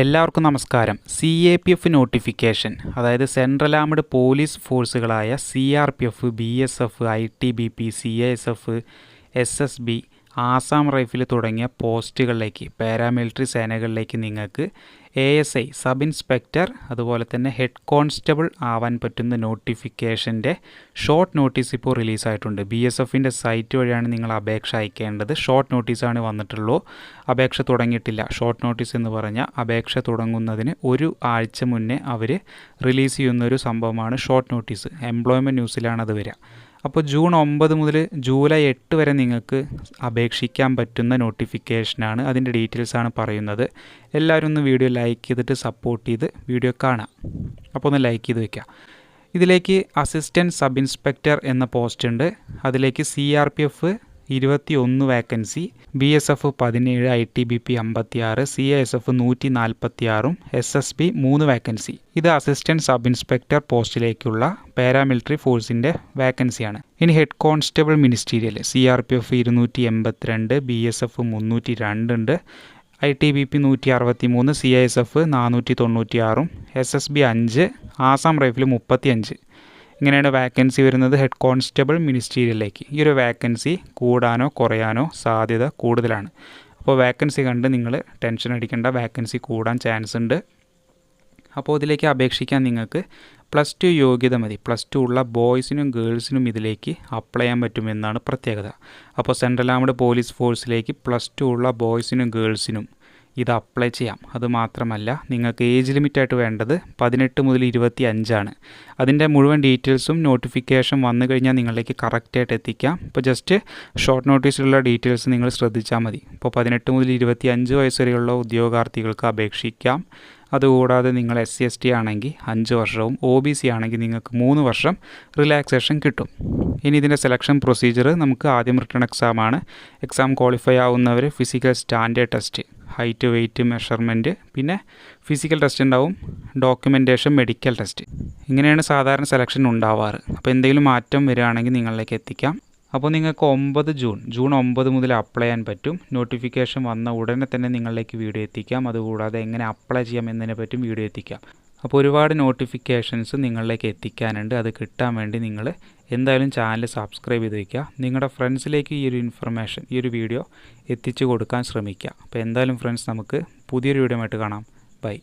എല്ലാവർക്കും നമസ്കാരം. C A P F notification അതായത് central armed police ഫോഴ്സുകളായ C R P F B S F I T B P C S F S S B Assam rifle തുടങ്ങിയ പോസ്റ്റുകളിലേക്ക് paramilitary സേനകളിലേക്ക് നിങ്ങൾക്ക് A S I sub inspector അതുപോലെ തന്നെ head constable ആവാൻ പറ്റുന്ന നോട്ടിഫിക്കേഷന്റെ short notice ഇപ്പോൾ റിലീസായിട്ടുണ്ട്. ബി എസ് എഫിന്റെ സൈറ്റ് വഴിയാണ് നിങ്ങൾ അപേക്ഷ അയക്കേണ്ടത്. ഷോർട്ട് നോട്ടീസാണ് വന്നിട്ടുള്ളൂ. അപേക്ഷ തുടങ്ങിയിട്ടില്ല. ഷോർട്ട് നോട്ടീസ് എന്ന് പറഞ്ഞാൽ അപേക്ഷ തുടങ്ങുന്നതിന് ഒരു ആഴ്ച മുന്നേ അവർ റിലീസ് ചെയ്യുന്ന ഒരു സംഭവമാണ് ഷോർട്ട് നോട്ടീസ്. എംപ്ലോയ്മെന്റ് ന്യൂസിലാണ് അത് വരിക. അപ്പോൾ ജൂൺ ഒമ്പത് മുതൽ ജൂലൈ എട്ട് വരെ നിങ്ങൾക്ക് അപേക്ഷിക്കാൻ പറ്റുന്ന നോട്ടിഫിക്കേഷനാണ് അതിന്റെ ഡീറ്റെയിൽസാണ് പറയുന്നത്. എല്ലാവരും ഒന്ന് വീഡിയോ ലൈക്ക് ചെയ്തിട്ട് സപ്പോർട്ട് ചെയ്ത് വീഡിയോ കാണാം. അപ്പോൾ ഒന്ന് ലൈക്ക് ചെയ്ത് വെക്കുക. ഇതിലേക്ക് അസിസ്റ്റന്റ് സബ് ഇൻസ്പെക്ടർ എന്ന പോസ്റ്റ് ഉണ്ട്. അതിലേക്ക് സി ആർ പി എഫ് ഇരുപത്തി ഒന്ന് വാക്കൻസി ബി എസ് എഫ് പതിനേഴ് ഐ ടി ബി പി അമ്പത്തി ആറ് സി എസ് എഫ് നൂറ്റി നാൽപ്പത്തി ആറും എസ് എസ് ബി മൂന്ന് വാക്കൻസി ഇത് അസിസ്റ്റന്റ് സബ് ഇൻസ്പെക്ടർ പോസ്റ്റിലേക്കുള്ള പാരാമിലിറ്ററി ഫോഴ്സിന്റെ വാക്കൻസിയാണ് ഇനി head constable ministerial C R P F ഇരുന്നൂറ്റി എൺപത്തിരണ്ട് ബി എസ് എഫ് മുന്നൂറ്റി രണ്ട് ഉണ്ട് ഐ ടി ബി പി നൂറ്റി അറുപത്തി മൂന്ന് സി ഐ എസ് എഫ് നാനൂറ്റി തൊണ്ണൂറ്റി ആറും എസ് എസ് ബി അഞ്ച് ആസാം റൈഫിൾ മുപ്പത്തി അഞ്ച് ഇങ്ങനെയാണ് വാക്കൻസി വരുന്നത് ഹെഡ് കോൺസ്റ്റബിൾ മിനിസ്റ്റീരിയലിലേക്ക് ഈ ഒരു വാക്കൻസി കൂടാനോ കുറയാനോ സാധ്യത കൂടുതലാണ്. അപ്പോൾ വാക്കൻസി കണ്ട് നിങ്ങൾ ടെൻഷൻ അടിക്കേണ്ട വാക്കൻസി കൂടാൻ ചാൻസ് ഉണ്ട്. അപ്പോൾ ഇതിലേക്ക് അപേക്ഷിക്കാൻ നിങ്ങൾക്ക് പ്ലസ് ടു യോഗ്യത മതി. പ്ലസ് ടു ഉള്ള ബോയ്സിനും ഗേൾസിനും ഇതിലേക്ക് അപ്ലൈ ചെയ്യാൻ പറ്റുമെന്നാണ് പ്രത്യേകത. അപ്പോൾ സെൻട്രൽ ആംഡ് പോലീസ് ഫോഴ്സിലേക്ക് പ്ലസ് ടു ഉള്ള ബോയ്സിനും ഗേൾസിനും ഇത് അപ്ലൈ ചെയ്യാം. അതുമാത്രമല്ല നിങ്ങൾക്ക് ഏജ് ലിമിറ്റായിട്ട് വേണ്ടത് പതിനെട്ട് മുതൽ ഇരുപത്തി അഞ്ചാണ് അതിന്റെ മുഴുവൻ ഡീറ്റെയിൽസും നോട്ടിഫിക്കേഷൻ വന്നു കഴിഞ്ഞാൽ നിങ്ങളിലേക്ക് കറക്റ്റായിട്ട് എത്തിക്കാം. ഇപ്പോൾ ജസ്റ്റ് ഷോർട്ട് നോട്ടീസിലുള്ള ഡീറ്റെയിൽസ് നിങ്ങൾ ശ്രദ്ധിച്ചാൽ മതി. ഇപ്പോൾ പതിനെട്ട് മുതൽ ഇരുപത്തി അഞ്ച് വയസ്സ് വരെയുള്ള ഉദ്യോഗാർത്ഥികൾക്ക് അപേക്ഷിക്കാം. അതുകൂടാതെ നിങ്ങൾ എസ് സി എസ് ടി ആണെങ്കിൽ അഞ്ച് വർഷവും ഒ ബി സി ആണെങ്കിൽ നിങ്ങൾക്ക് മൂന്ന് വർഷം റിലാക്സേഷൻ കിട്ടും. ഇനി ഇതിന്റെ സെലക്ഷൻ പ്രൊസീജിയർ നമുക്ക് ആദ്യം റിട്ടേൺ എക്സാമാണ് exam qualify ആവുന്നവർ physical standard test height weight measurement പിന്നെ ഫിസിക്കൽ ടെസ്റ്റ് ഉണ്ടാവും ഡോക്യുമെന്റേഷൻ മെഡിക്കൽ ടെസ്റ്റ് ഇങ്ങനെയാണ് സാധാരണ സെലക്ഷൻ ഉണ്ടാവാറ്. അപ്പോൾ എന്തെങ്കിലും മാറ്റം വരികയാണെങ്കിൽ നിങ്ങളിലേക്ക് എത്തിക്കാം. അപ്പോൾ നിങ്ങൾക്ക് ഒമ്പത് ജൂൺ ജൂൺ ഒമ്പത് മുതൽ അപ്ലൈ ചെയ്യാൻ പറ്റും. നോട്ടിഫിക്കേഷൻ വന്ന ഉടനെ തന്നെ നിങ്ങളിലേക്ക് വീഡിയോ എത്തിക്കാം. അതുകൂടാതെ എങ്ങനെ അപ്ലൈ ചെയ്യാം എന്നതിനെ പറ്റും വീഡിയോ എത്തിക്കാം. അപ്പോൾ ഒരുപാട് നോട്ടിഫിക്കേഷൻസ് നിങ്ങളിലേക്ക് എത്തിക്കാനുണ്ട്. അത് കിട്ടാൻ വേണ്ടി നിങ്ങൾ എന്തായാലും ചാനൽ സബ്സ്ക്രൈബ് ചെയ്ത് വയ്ക്കുക നിങ്ങളുടെ ഫ്രണ്ട്സിലേക്ക് ഈ ഒരു ഇൻഫർമേഷൻ ഈ ഒരു വീഡിയോ എത്തിച്ചു കൊടുക്കാൻ ശ്രമിക്കുക. അപ്പോൾ എന്തായാലും ഫ്രണ്ട്സ് നമുക്ക് പുതിയൊരു വീഡിയോ ആയിട്ട് കാണാം. ബൈ